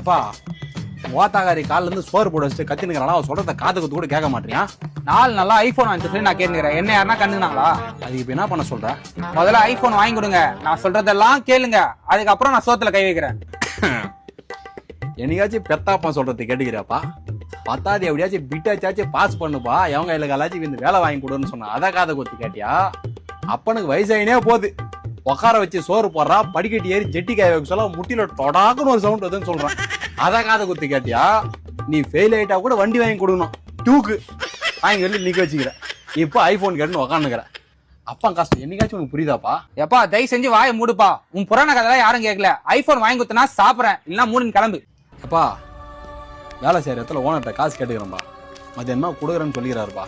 எப்பா ஓத்தாகாரி காலிலேருந்து சோறு போட வச்சுட்டு கத்தினுக்கிறானா அவன் சொல்கிறத காது குத்து கூட கேட்க மாட்டியா? நாலு நல்லா ஐஃபோன் வாங்கி நான் கேட்டுக்கிறேன். என்ன யாருன்னா கண்டுனாங்களா அதுக்கு இப்போ என்ன பண்ண சொல்கிறேன் முதல்ல ஐஃபோன் வாங்கி கொடுங்க. நான் சொல்கிறதெல்லாம் கேளுங்க. அதுக்கப்புறம் நான் சோத்தில் கை வைக்கிறேன். என்னைக்காச்சும் பெத்தாப்பா சொல்கிறது கேட்டுக்கிறாப்பா பத்தாவது எப்படியாச்சும் பிட்டாச்சாச்சும் பாஸ் பண்ணுப்பா. எவங்க இல்லை காலாச்சும் இந்த வேலை வாங்கி கொடுன்னு சொன்னா அதை காதை கொத்து கேட்டியா? அப்பனுக்கு வயசாயினே போகுது. உட்கார வச்சு சோறு போடுறா படிக்கட்டு ஏறி ஜெட்டி காய வைக்க சொல்ல முட்டில தொடாக்குன்னு ஒரு சவுண்ட் வருதுன்னு சொல்றான். அதை காதை குத்தி கேட்டியா? நீ ஃபெயில் ஆயிட்டா கூட வண்டி வாங்கி கொடுக்கணும். டூக்கு வாங்கி சொல்லி நிக்க வச்சுக்கிற. இப்போ ஐபோன் கேட்டுன்னு உக்காந்துக்கிற. அப்பா கஷ்டம் என்னைக்காச்சும் உனக்கு புரியுதாப்பா? எப்பா தயவு செஞ்சு வாயை மூடுப்பா. உன் புராண கதை யாரும் கேட்கல. ஐபோன் வாங்கி கொடுத்தனா சாப்பிடுறேன். இல்லைன்னா மூணு கிளம்பு. அப்பா வேலை செய்கிற இடத்துல ஓனர்கிட்ட காசு கேட்டுக்கிறேன்ப்பா மத்தியானமா கொடுக்குறேன்னு சொல்லிக்கிறாருப்பா.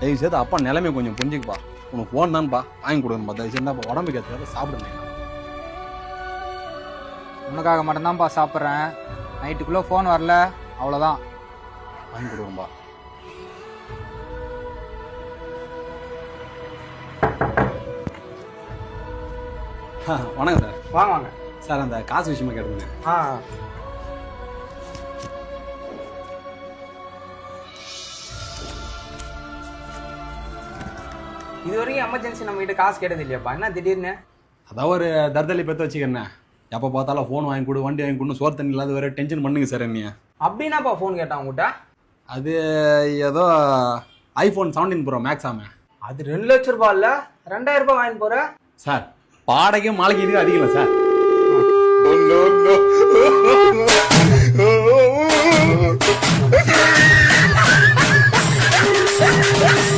தயவு செய்து அப்பா நிலைமை கொஞ்சம் புரிஞ்சுக்குப்பா. உனக்கு ஃபோன் தான்ப்பா வாங்கி கொடுக்கணும்ப்பா தயவு அப்பா உடம்புக்கு ஏற்ற சாப்பிடுங்க உனக்காக மட்டும்தான்ப்பா சாப்பிட்றேன். நைட்டுக்குள்ள ஃபோன் வரல அவ்வளோதான். வாங்கி கொடுக்குறேன்ப்பா வணக்கம் சார். வாங்க வாங்க. சார் அந்த காசு விஷயமா கேட்டுங்க ஆ. இது வரைக்கும் எமர்ஜென்சி நம்ம கிட்ட காசு கேட்டது இல்லையாப்பா என்ன திடீர்னு? அதான் ஒரு தர்தலி பெற்று வச்சுக்கிறேன் எப்போ பார்த்தாலும் ஃபோன் வாங்கி கொடு வண்டி வாங்கி கொடுன்னு சோறு தண்ணி இல்லாத வேற டென்ஷன் பண்ணுங்க சார் என்னைய. அப்படின்னாப்பா ஃபோன் கேட்டான் உங்ககிட்ட அது ஏதோ ஐஃபோன் செவன்டீன் ப்ரோ மேக்ஸ் ஆமே. அது ரெண்டு லட்ச ரூபாய் இல்ல? ரெண்டாயிரம் ரூபாய் வாங்கி போற? சார் பாடகையும் மாலைக்கு இதுக்கு அதிகம் இல்லை சார் Oh.